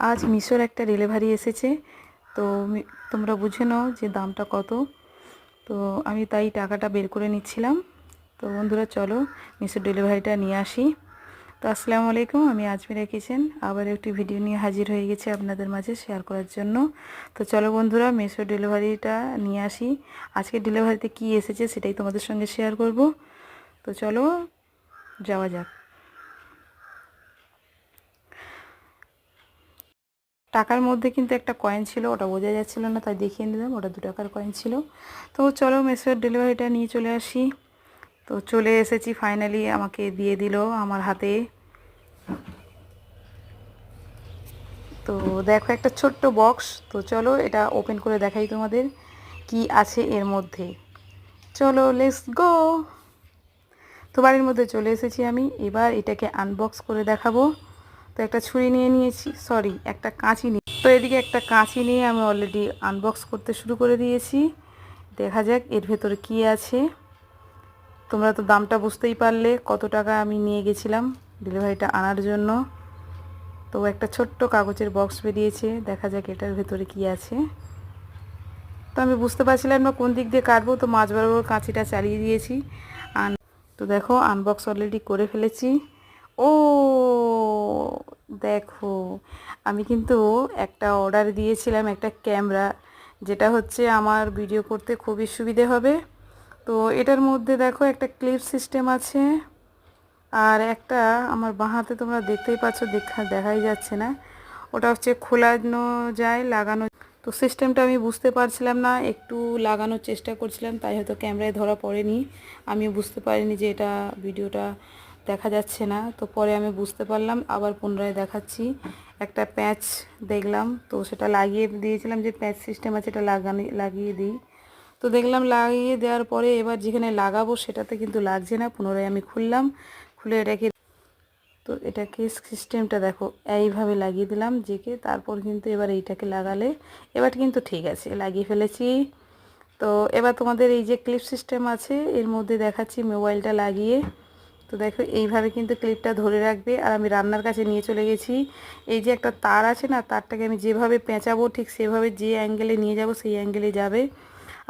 আজ মিশোর একটা ডেলিভারি এসেছে। তো তোমরা বুঝে নাও যে দামটা কত। তো আমি তাই টাকাটা বের করে নিচ্ছিলাম। তো বন্ধুরা, চলো মিশোর ডেলিভারিটা নিয়ে আসি। তো আসসালামু আলাইকুম, আমি আজমিরা কিচেন। আবার একটি ভিডিও নিয়ে হাজির হয়ে গেছি আপনাদের মাঝে শেয়ার করার জন্য। তো চলো বন্ধুরা মিশো ডেলিভারিটা নিয়ে আসি। আজকে ডেলিভারিতে কি এসেছে সেটাই তোমাদের সঙ্গে শেয়ার করব। তো চলো, যাওয়া যাক। টাকার মধ্যে কিন্তু একটা কয়েন ছিল, ওটা বোঝা যাচ্ছিল না, তাই দেখিয়ে নিলাম, ওটা দু টাকার কয়েন ছিল। তো চলো মেসের ডেলিভারিটা নিয়ে চলে আসি। তো চলে এসেছি ফাইনালি আমাকে দিয়ে দিল আমার হাতে। তো দেখো একটা ছোট্ট বক্স তো চলো এটা ওপেন করে দেখাই তোমাদের কি আছে এর মধ্যে। চলো লেটস গো তো বাড়ির মধ্যে চলে এসেছি আমি, এবার এটাকে আনবক্স করে দেখাবো। তো একটা ছুরি নিয়ে নিয়েছি সরি একটা কাঁচি নিয়ে। তো এদিকে একটা কাঁচি নিয়ে আমি অলরেডি আনবক্স করতে শুরু করে দিয়েছি। দেখা যাক এর ভেতরে কি আছে। তোমরা তো দামটা বুঝতেই পারলে, কত টাকা আমি নিয়ে গেছিলাম ডেলিভারিটা আনার জন্য। তো একটা ছোট্ট কাগজের বক্স বেরিয়েছে, দেখা যাক এটার ভেতরে কি আছে। তো আমি বুঝতে পারছিলাম না কোন দিক দিয়ে কাটবো, তো মাছ বরাবর কাঁচিটা চালিয়ে দিয়েছি। আন তো দেখো আনবক্স অলরেডি করে ফেলেছি। ও, দেখো, আমি কিন্তু একটা অর্ডার দিয়েছিলাম একটা ক্যামেরা যেটা হচ্ছে আমার ভিডিও করতে খুবই সুবিধে হবে। তো এটার মধ্যে দেখো একটা ক্লিপ সিস্টেম আছে, আর একটা আমার বাঁ হাতে তোমরা দেখতেই পাচ্ছ, দেখা, দেখাই যাচ্ছে না। ওটা হচ্ছে খোলানো যায়, লাগানো তো সিস্টেমটা আমি বুঝতে পারছিলাম না, একটু লাগানোর চেষ্টা করছিলাম, তাই হয়তো ক্যামেরায় ধরা পড়েনি। আমি বুঝতে পারিনি যে এটা ভিডিওটা দেখা যাচ্ছে না। তো পরে আমি বুঝতে পারলাম, আবার পুনরায় দেখাচ্ছি। একটা প্যাচ দেখলাম, তো সেটা লাগিয়ে দিয়েছিলাম যে প্যাচ সিস্টেম আছে, এটা লাগানো, লাগিয়ে দিই। তো দেখলাম লাগিয়ে দেওয়ার পরে এবার যেখানে লাগাবো সেটাতে কিন্তু লাগছে না, পুনরায় আমি খুললাম। খুলে এটাকে তো এটাকে সিস্টেমটা দেখো, এইভাবে লাগিয়ে দিলাম যেকে তারপর কিন্তু এবার এইটাকে লাগালে, এবার কিন্তু ঠিক আছে, লাগিয়ে ফেলেছি। তো এবার তোমাদের এই যে ক্লিপ সিস্টেম আছে, এর মধ্যে দেখাচ্ছি মোবাইলটা লাগিয়ে। তো দেখো, এইভাবে কিন্তু ক্লিপটা ধরে রাখবে। আর আমি রান্নার কাছে নিয়ে চলে গেছি। এই যে একটা তার আছে না, তারটাকে আমি যেভাবে পেঁচাবো, ঠিক সেভাবে যে অ্যাঙ্গেলে নিয়ে যাব, সেই অ্যাঙ্গেলে যাবে।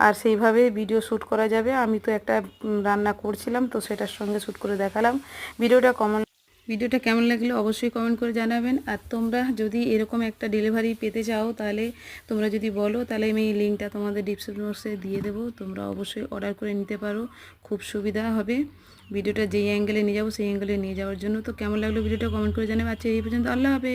আর সেইভাবে ভিডিও শ্যুট করা যাবে। আমি তো একটা রান্না করছিলাম, তো সেটার সঙ্গে শ্যুট করে দেখালাম। ভিডিওটা কমন ভিডিওটা কেমন লাগল অবশ্যই কমেন্ট করে জানাবেন। আর তোমরা যদি এরকম একটা ডেলিভারি পেতে চাও, তাহলে তোমরা যদি বলো, তাহলে আমি এই লিঙ্কটা তোমাদের ডিসক্রিপশন বক্সে দিয়ে দেবো। তোমরা অবশ্যই অর্ডার করে নিতে পারো, খুব সুবিধা হবে। ভিডিওটা যেই অ্যাঙ্গেলে নিয়ে যাব, সেই অ্যাঙ্গেলে নিয়ে যাওয়ার জন্য। তো কেমন লাগল ভিডিওটা কমেন্ট করে জানাবে। আচ্ছা এই পর্যন্ত আল্লাহ হবে